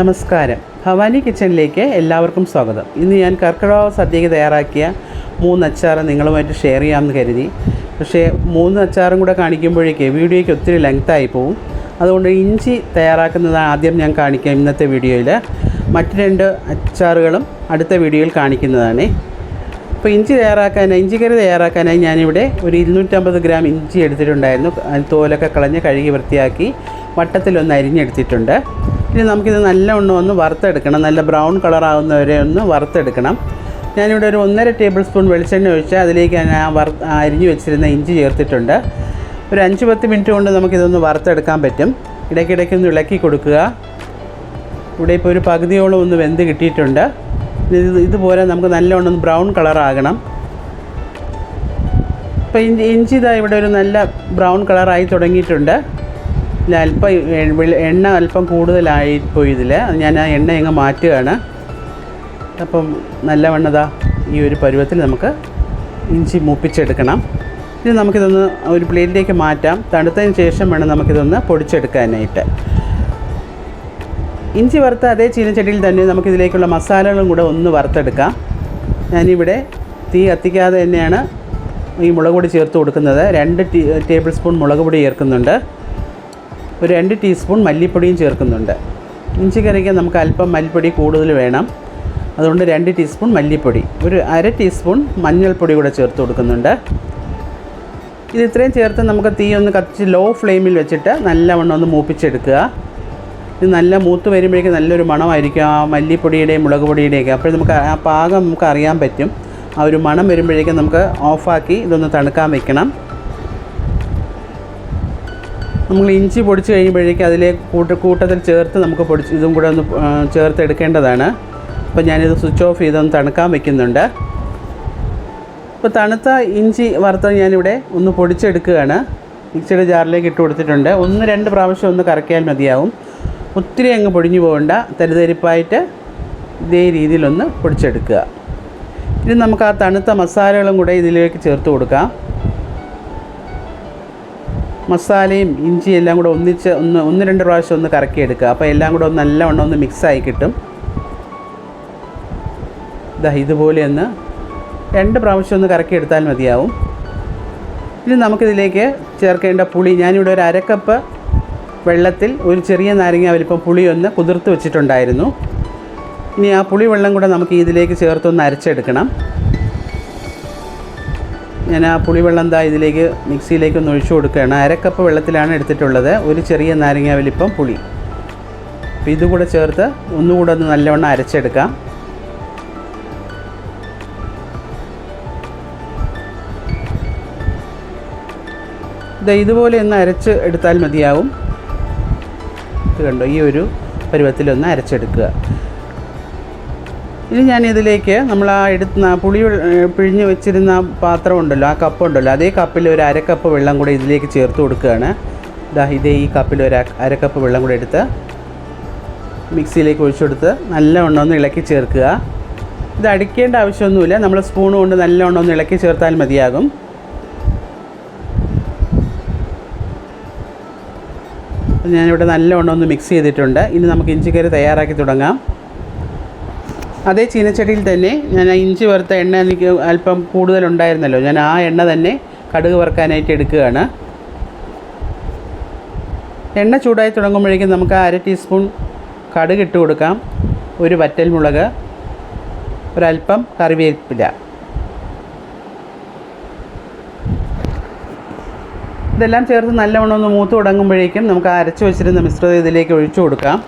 നമസ്കാരം. ഭവാനി കിച്ചണിലേക്ക് എല്ലാവർക്കും സ്വാഗതം. ഇന്ന് ഞാൻ കർക്കിടക സദ്യയ്ക്ക് തയ്യാറാക്കിയ മൂന്ന് അച്ചാർ നിങ്ങളുമായിട്ട് ഷെയർ ചെയ്യാമെന്ന് കരുതി. പക്ഷേ മൂന്ന് അച്ചാറും കൂടെ കാണിക്കുമ്പോഴേക്ക് വീഡിയോയ്ക്ക് ഒത്തിരി ലെങ്ത്തായി പോവും. അതുകൊണ്ട് ഇഞ്ചി തയ്യാറാക്കുന്നതാണ് ആദ്യം ഞാൻ കാണിക്കാം ഇന്നത്തെ വീഡിയോയിൽ മറ്റ് രണ്ട് അച്ചാറുകളും അടുത്ത വീഡിയോയിൽ കാണിക്കുന്നതാണ്. അപ്പോൾ ഇഞ്ചി തയ്യാറാക്കാനായി ഇഞ്ചിക്കറി തയ്യാറാക്കാനായി ഞാനിവിടെ ഒരു ഇരുന്നൂറ്റമ്പത് ഗ്രാം ഇഞ്ചി എടുത്തിട്ടുണ്ടായിരുന്നു. തോലൊക്കെ കളഞ്ഞ് കഴുകി വൃത്തിയാക്കി വട്ടത്തിലൊന്ന് അരിഞ്ഞെടുത്തിട്ടുണ്ട്. ഇനി നമുക്കിത് നല്ലവണ്ണം ഒന്ന് വറുത്തെടുക്കണം. നല്ല ബ്രൗൺ കളർ ആവുന്നവരെ ഒന്ന് വറുത്തെടുക്കണം. ഞാനിവിടെ ഒരു ഒന്നര ടേബിൾ സ്പൂൺ വെളിച്ചെണ്ണ ഒഴിച്ച് അതിലേക്ക് ഞാൻ വറ അരിഞ്ഞു വെച്ചിരുന്ന ഇഞ്ചി ചേർത്തിട്ടുണ്ട്. ഒരു അഞ്ച് പത്ത് മിനിറ്റ് കൊണ്ട് നമുക്കിതൊന്ന് വറുത്തെടുക്കാൻ പറ്റും. ഇടയ്ക്കിടയ്ക്ക് ഒന്ന് ഇളക്കി കൊടുക്കുക. ഇവിടെ ഇപ്പോൾ ഒരു പകുതിയോളം ഒന്ന് വെന്ത് കിട്ടിയിട്ടുണ്ട്. ഇത് ഇതുപോലെ നമുക്ക് നല്ലവണ്ണം ബ്രൗൺ കളറാകണം. ഇപ്പോൾ ഇഞ്ചി ഇഞ്ചി ഇതാ ഇവിടെ ഒരു നല്ല ബ്രൗൺ കളറായി തുടങ്ങിയിട്ടുണ്ട്. അല്പം എണ്ണ അല്പം കൂടുതലായി പോയി ഇതിൽ ഞാൻ ആ എണ്ണ ഇങ്ങ് മാറ്റുകയാണ്. അപ്പം നല്ലവണ്ണതാ ഈ ഒരു പരുവത്തിൽ നമുക്ക് ഇഞ്ചി മൂപ്പിച്ചെടുക്കണം. ഇനി നമുക്കിതൊന്ന് ഒരു പ്ലേറ്റിലേക്ക് മാറ്റാം. തണുത്തതിന് ശേഷം വേണം നമുക്കിതൊന്ന് പൊടിച്ചെടുക്കാനായിട്ട്. ഇഞ്ചി വറുത്ത അതേ ചീനച്ചട്ടിയിൽ തന്നെ നമുക്കിതിലേക്കുള്ള മസാലകളും കൂടെ ഒന്ന് വറുത്തെടുക്കാം. ഞാനിവിടെ തീ കത്തിക്കാതെ തന്നെയാണ് ഈ മുളക് പൊടി ചേർത്ത് കൊടുക്കുന്നത്. രണ്ട് ടീ ടേബിൾ സ്പൂൺ മുളക് പൊടി ചേർക്കുന്നുണ്ട്. ഒരു രണ്ട് ടീസ്പൂൺ മല്ലിപ്പൊടിയും ചേർക്കുന്നുണ്ട്. ഇഞ്ചി കറിക്ക് നമുക്ക് അല്പം മല്ലിപ്പൊടി കൂടുതൽ വേണം. അതുകൊണ്ട് രണ്ട് ടീസ്പൂൺ മല്ലിപ്പൊടി. ഒരു അര ടീസ്പൂൺ മഞ്ഞൾപ്പൊടി കൂടെ ചേർത്ത് കൊടുക്കുന്നുണ്ട്. ഇത് ഇത്രയും ചേർത്ത് നമുക്ക് തീ ഒന്ന് കത്തിച്ച് ലോ ഫ്ലെയിമിൽ വെച്ചിട്ട് നല്ലവണ്ണം ഒന്ന് മൂപ്പിച്ചെടുക്കുക. ഇത് നല്ല മൂത്ത് വരുമ്പോഴേക്കും നല്ലൊരു മണമായിരിക്കും ആ മല്ലിപ്പൊടിയുടെയും മുളക് പൊടിയുടെയൊക്കെ. അപ്പോൾ നമുക്ക് ആ പാകം നമുക്ക് അറിയാൻ പറ്റും. ആ ഒരു മണം വരുമ്പോഴേക്കും നമുക്ക് ഓഫാക്കി ഇതൊന്ന് തണുക്കാൻ വെക്കണം. നമ്മൾ ഇഞ്ചി പൊടിച്ച് കഴിയുമ്പോഴേക്കും അതിലെ കൂട്ട കൂട്ടത്തിൽ ചേർത്ത് നമുക്ക് പൊടിച്ച് ഇതും കൂടെ ഒന്ന് ചേർത്തെടുക്കേണ്ടതാണ് അപ്പോൾ ഞാനിത് സ്വിച്ച് ഓഫ് ചെയ്തൊന്ന് തണുക്കാൻ വെക്കുന്നുണ്ട്. ഇപ്പോൾ തണുത്ത ഇഞ്ചി വറുത്തത് ഞാനിവിടെ ഒന്ന് പൊടിച്ചെടുക്കുകയാണ്. മിക്സിയുടെ ജാറിലേക്ക് ഇട്ട് കൊടുത്തിട്ടുണ്ട്. ഒന്ന് രണ്ട് പ്രാവശ്യം ഒന്ന് കറക്കിയാൽ മതിയാവും. ഒത്തിരി അങ്ങ് പൊടിഞ്ഞു പോകണ്ട. തരിതരിപ്പായിട്ട് ഇതേ രീതിയിലൊന്ന് പൊടിച്ചെടുക്കുക. ഇനി നമുക്ക് ആ തണുത്ത മസാലകളും കൂടെ ഇതിലേക്ക് ചേർത്ത് കൊടുക്കാം. മസാലയും ഇഞ്ചി എല്ലാം കൂടെ ഒന്നിച്ച് ഒന്ന് ഒന്ന് രണ്ട് പ്രാവശ്യം ഒന്ന് കറക്കിയെടുക്കുക. അപ്പോൾ എല്ലാം കൂടെ ഒന്ന് നല്ലവണ്ണം ഒന്ന് മിക്സായി കിട്ടും. ഇതാ ഇതുപോലെ ഒന്ന് രണ്ട് പ്രാവശ്യം ഒന്ന് കറക്കിയെടുത്താൽ മതിയാവും. ഇനി നമുക്കിതിലേക്ക് ചേർക്കേണ്ട പുളി ഞാനിവിടെ ഒരു അരക്കപ്പ് വെള്ളത്തിൽ ഒരു ചെറിയ നാരങ്ങ വലിപ്പം പുളി ഒന്ന് കുതിർത്ത് വെച്ചിട്ടുണ്ടായിരുന്നു. ഇനി ആ പുളി വെള്ളം കൂടെ നമുക്ക് ഇതിലേക്ക് ചേർത്തൊന്ന് അരച്ചെടുക്കണം. ഞാൻ ആ പുളിവെള്ളം ദാ ഇതിലേക്ക് മിക്സിയിലേക്ക് ഒന്ന് ഒഴിച്ചു കൊടുക്കുകയാണ്. അരക്കപ്പ് വെള്ളത്തിലാണ് എടുത്തിട്ടുള്ളത്. ഒരു ചെറിയ നാരങ്ങ വലിപ്പം പുളി. അപ്പോൾ ഇതുകൂടെ ചേർത്ത് ഒന്നുകൂടെ ഒന്ന് നല്ലവണ്ണം അരച്ചെടുക്കാം. ഇത് ഇതുപോലെ ഒന്ന് അരച്ച് എടുത്താൽ മതിയാവും. ഇത് കണ്ടോ? ഈ ഒരു പരുവത്തിലൊന്ന് അരച്ചെടുക്കുക. ഇനി ഞാൻ ഇതിലേക്ക് നമ്മൾ ആ എടുത്ത് പുളി പിഴിഞ്ഞ് വെച്ചിരുന്ന പാത്രം ഉണ്ടല്ലോ ആ കപ്പ് ഉണ്ടല്ലോ അതേ കപ്പിൽ ഒരു അരക്കപ്പ് വെള്ളം കൂടെ ഇതിലേക്ക് ചേർത്ത് കൊടുക്കുകയാണ്. ഇതാ ഇതേ ഈ കപ്പിൽ ഒരു അര- അരക്കപ്പ് വെള്ളം കൂടെ എടുത്ത് മിക്സിയിലേക്ക് ഒഴിച്ചു കൊടുത്ത് നല്ലവണ്ണം ഒന്ന് ഇളക്കി ചേർക്കുക. ഇത് അടിക്കേണ്ട ആവശ്യമൊന്നുമില്ല നമ്മൾ സ്പൂൺ കൊണ്ട് നല്ലവണ്ണം ഒന്ന് ഇളക്കി ചേർത്താൽ മതിയാകും. ഞാനിവിടെ നല്ലവണ്ണം ഒന്ന് മിക്സ് ചെയ്തിട്ടുണ്ട്. ഇനി നമുക്ക് ഇഞ്ചിക്കറി തയ്യാറാക്കി തുടങ്ങാം. അതേ ചീനച്ചട്ടിയിൽ തന്നെ ഞാൻ ഇഞ്ചി വറുത്ത എണ്ണ എനിക്ക് അല്പം കൂടുതലുണ്ടായിരുന്നല്ലോ. ഞാൻ ആ എണ്ണ തന്നെ കടുക് വറുക്കാനായിട്ട് എടുക്കുകയാണ്. എണ്ണ ചൂടായി തുടങ്ങുമ്പോഴേക്കും നമുക്ക് അര ടീസ്പൂൺ കടുക് ഇട്ട് കൊടുക്കാം. ഒരു വറ്റൽ മുളക് ഒരല്പം കറിവേപ്പില. ഇതെല്ലാം ചേർത്ത് നല്ലവണ്ണം ഒന്ന് മൂത്ത് തുടങ്ങുമ്പോഴേക്കും നമുക്ക് അരച്ച് വെച്ചിരുന്ന മിശ്രിതം ഇതിലേക്ക് ഒഴിച്ചു കൊടുക്കാം.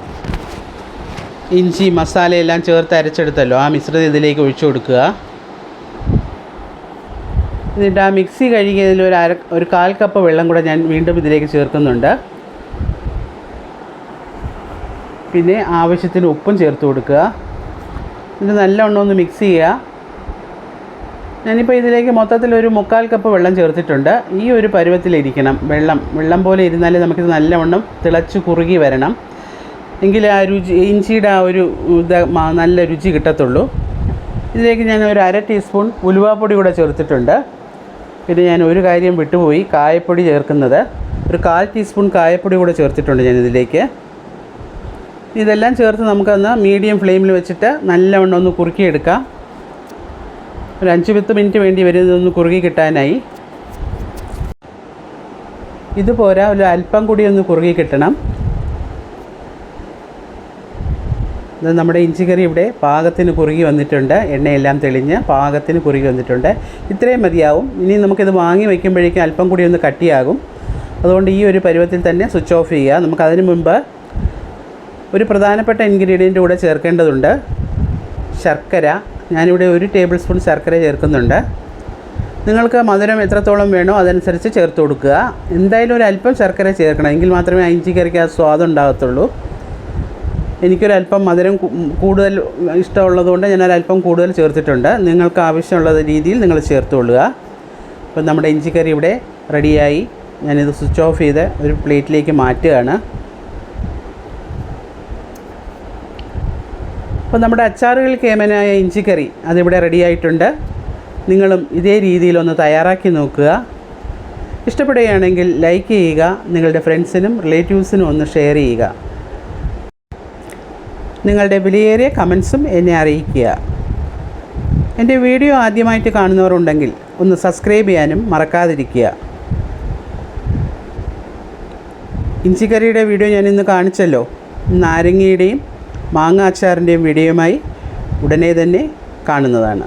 ഇഞ്ചി മസാലയെല്ലാം ചേർത്ത് അരച്ചെടുത്തല്ലോ. ആ മിശ്രിതം ഇതിലേക്ക് ഒഴിച്ചു കൊടുക്കുക. എന്നിട്ട് ആ മിക്സി കഴുകിയതിൽ ഒരു അര ഒരു കാൽ കപ്പ് വെള്ളം കൂടെ ഞാൻ വീണ്ടും ഇതിലേക്ക് ചേർക്കുന്നുണ്ട്. പിന്നെ ആവശ്യത്തിന് ഉപ്പും ചേർത്ത് കൊടുക്കുക. ഇത് നല്ലവണ്ണം ഒന്ന് മിക്സ് ചെയ്യുക. ഞാനിപ്പോൾ ഇതിലേക്ക് മൊത്തത്തിൽ ഒരു മുക്കാൽ കപ്പ് വെള്ളം ചേർത്തിട്ടുണ്ട്. ഈ ഒരു പരുവത്തിലിരിക്കണം. വെള്ളം വെള്ളം പോലെ ഇരുന്നാലേ നമുക്കിത് നല്ലവണ്ണം തിളച്ച് കുറുകി വരണം. എങ്കിൽ ആ രുചി ഇഞ്ചിയുടെ ആ ഒരു ഇത് നല്ല രുചി കിട്ടത്തുള്ളൂ. ഇതിലേക്ക് ഞാൻ ഒരു അര ടീസ്പൂൺ ഉലുവാപ്പൊടി കൂടെ ചേർത്തിട്ടുണ്ട്. പിന്നെ ഞാൻ ഒരു കാര്യം വിട്ടുപോയി കായപ്പൊടി ചേർക്കുന്നത്. ഒരു കാൽ ടീസ്പൂൺ കായപ്പൊടി കൂടെ ചേർത്തിട്ടുണ്ട് ഞാൻ ഇതിലേക്ക്. ഇതെല്ലാം ചേർത്ത് നമുക്കൊന്ന് മീഡിയം ഫ്ലെയിമിൽ വെച്ചിട്ട് നല്ലവണ്ണം ഒന്ന് കുറുക്കിയെടുക്കാം. ഒരു അഞ്ച് പത്ത് മിനിറ്റ് വേണ്ടി വരും ഇതൊന്ന് കുറുകി കിട്ടാനായി. ഇതുപോരാ ഒരു അല്പം കൂടി ഒന്ന് കുറുകി കിട്ടണം ഇത് നമ്മുടെ ഇഞ്ചിക്കറി ഇവിടെ പാകത്തിന് കുറുകി വന്നിട്ടുണ്ട്. എണ്ണയെല്ലാം തെളിഞ്ഞ് പാകത്തിന് കുറുകി വന്നിട്ടുണ്ട്. ഇത്രയും മതിയാവും. ഇനി നമുക്കിത് വാങ്ങി വയ്ക്കുമ്പോഴേക്കും അല്പം കൂടി ഒന്ന് കട്ടിയാകും. അതുകൊണ്ട് ഈ ഒരു പരുവത്തിൽ തന്നെ സ്വിച്ച് ഓഫ് ചെയ്യുക. നമുക്കതിന് മുമ്പ് ഒരു പ്രധാനപ്പെട്ട ഇൻഗ്രീഡിയന്റ് കൂടെ ചേർക്കേണ്ടതുണ്ട്. ശർക്കര. ഞാനിവിടെ ഒരു ടേബിൾ സ്പൂൺ ശർക്കര ചേർക്കുന്നുണ്ട്. നിങ്ങൾക്ക് മധുരം എത്രത്തോളം വേണോ അതനുസരിച്ച് ചേർത്ത് കൊടുക്കുക. എന്തായാലും ഒരു അല്പം ശർക്കര ചേർക്കണം. എങ്കിൽ മാത്രമേ ആ ഇഞ്ചിക്കറിക്ക് ആ സ്വാദം ഉണ്ടാകത്തുള്ളൂ. എനിക്കൊരല്പം മധുരം കൂടുതൽ ഇഷ്ടമുള്ളതുകൊണ്ട് ഞാൻ ഒരല്പം കൂടുതൽ ചേർത്തിട്ടുണ്ട്. നിങ്ങൾക്ക് ആവശ്യമുള്ള രീതിയിൽ നിങ്ങൾ ചേർത്ത് കൊള്ളുക അപ്പം നമ്മുടെ ഇഞ്ചിക്കറി ഇവിടെ റെഡിയായി. ഞാനിത് സ്വിച്ച് ഓഫ് ചെയ്ത് ഒരു പ്ലേറ്റിലേക്ക് മാറ്റുകയാണ്. അപ്പോൾ നമ്മുടെ അച്ചാറുകൾ കേമനായ ഇഞ്ചിക്കറി അതിവിടെ റെഡിയായിട്ടുണ്ട്. നിങ്ങളും ഇതേ രീതിയിലൊന്ന് തയ്യാറാക്കി നോക്കുക. ഇഷ്ടപ്പെടുകയാണെങ്കിൽ ലൈക്ക് ചെയ്യുക. നിങ്ങളുടെ ഫ്രണ്ട്സിനും റിലേറ്റീവ്സിനും ഒന്ന് ഷെയർ ചെയ്യുക. നിങ്ങളുടെ വിലയേറിയ കമൻസും എന്നെ അറിയിക്കുക. എന്റെ വീഡിയോ ആദ്യമായിട്ട് കാണുന്നവരുണ്ടെങ്കിൽ ഒന്ന് സബ്സ്ക്രൈബ് ചെയ്യാനും മറക്കാതിരിക്കുക. ഇഞ്ചിക്കറിയുടെ വീഡിയോ ഞാൻ കാണിച്ചല്ലോ. നാരങ്ങയുടെയും മാങ്ങ അച്ചാറിന്റെയും വീഡിയോയുമായി ഉടനെ തന്നെ കാണുന്നതാണ്.